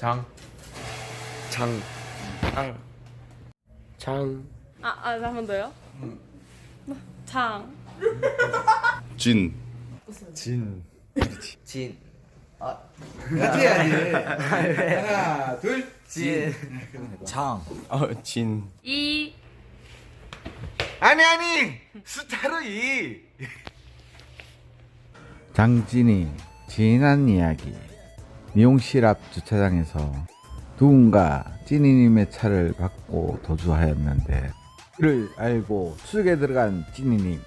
장. 장. 장. 장. 아, 아, 한번 더요? 장. 진. 진. 진. 같이 해야지. 하나, 둘. 진. 장. 어, 진. 이. 아니 아니. 스타로 이. 장진이 지난 이야기 미용실 앞 주차장에서 누군가 찐이님의 차를 받고 도주하였는데 이를 알고 수색에 들어간 찐이님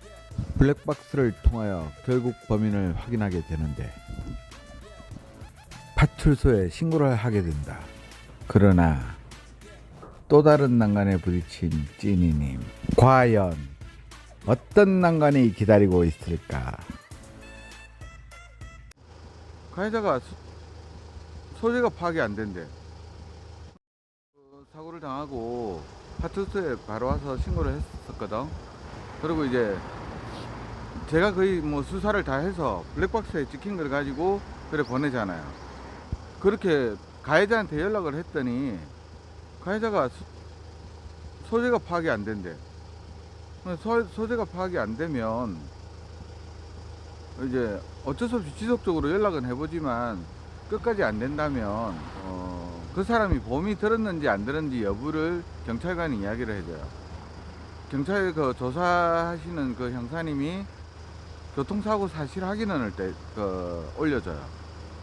블랙박스를 통하여 결국 범인을 확인하게 되는데 파출소에 신고를 하게 된다. 그러나 또 다른 난관에 부딪힌 찐이님 과연 어떤 난관이 기다리고 있을까? 가해자가 소, 소재가 파악이 안 된대. 어, 사고를 당하고 파출소에 바로 와서 신고를 했었거든. 그리고 이제 제가 거의 뭐 수사를 다 해서 블랙박스에 찍힌 걸 가지고 그래 보내잖아요. 그렇게 가해자한테 연락을 했더니 가해자가 소, 소재가 파악이 안 된대. 소, 소재가 파악이 안 되면 이제 어쩔 수 없이 지속적으로 연락은 해보지만 끝까지 안 된다면 어, 그 사람이 보험이 들었는지 안 들었는지 여부를 경찰관이 이야기를 해줘요. 경찰 그 조사하시는 그 형사님이 교통사고 사실 확인원을 때, 그, 올려줘요.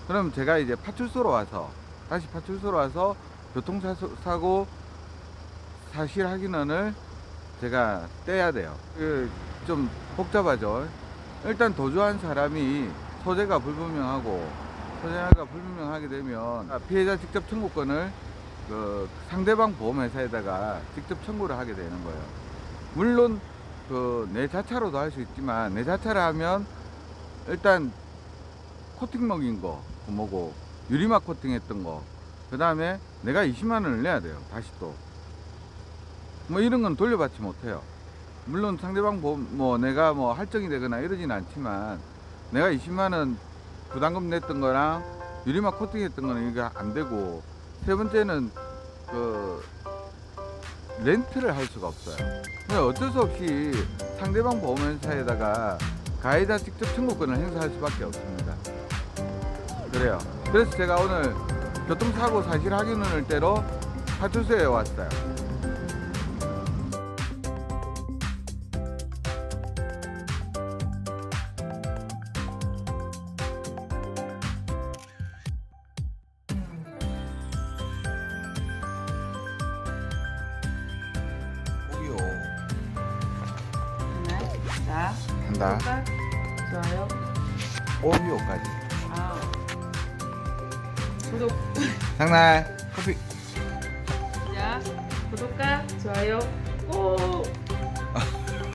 그럼 제가 이제 파출소로 와서 다시 파출소로 와서 교통사고 사실 확인원을 제가 떼야 돼요. 그좀 복잡하죠. 일단 도주한 사람이 소재가 불분명하고 소재가 불분명하게 되면 피해자 직접 청구권을 그 상대방 보험회사에다가 직접 청구를 하게 되는 거예요. 물론 그 내 자차로도 할 수 있지만 내 자차를 하면 일단 코팅 먹인 거, 그 뭐고 유리막 코팅 했던 거, 그 다음에 내가 20만 원을 내야 돼요. 다시 또. 뭐 이런 건 돌려받지 못해요. 물론 상대방 보험, 뭐 내가 뭐 할증이 되거나 이러진 않지만 내가 20만 원 부담금 냈던 거랑 유리막 코팅했던 거는 이게 안 되고 세 번째는 그 렌트를 할 수가 없어요. 그냥 어쩔 수 없이 상대방 보험회사에다가 가해자 직접 청구권을 행사할 수밖에 없습니다. 그래요. 그래서 제가 오늘 교통사고 사실 확인을 때로 파출소에 왔어요. 자, 한다. 구독과 좋아요. 오리오까지. 아. 구독. 장날 커피. 자, 구독과 좋아요 꼭.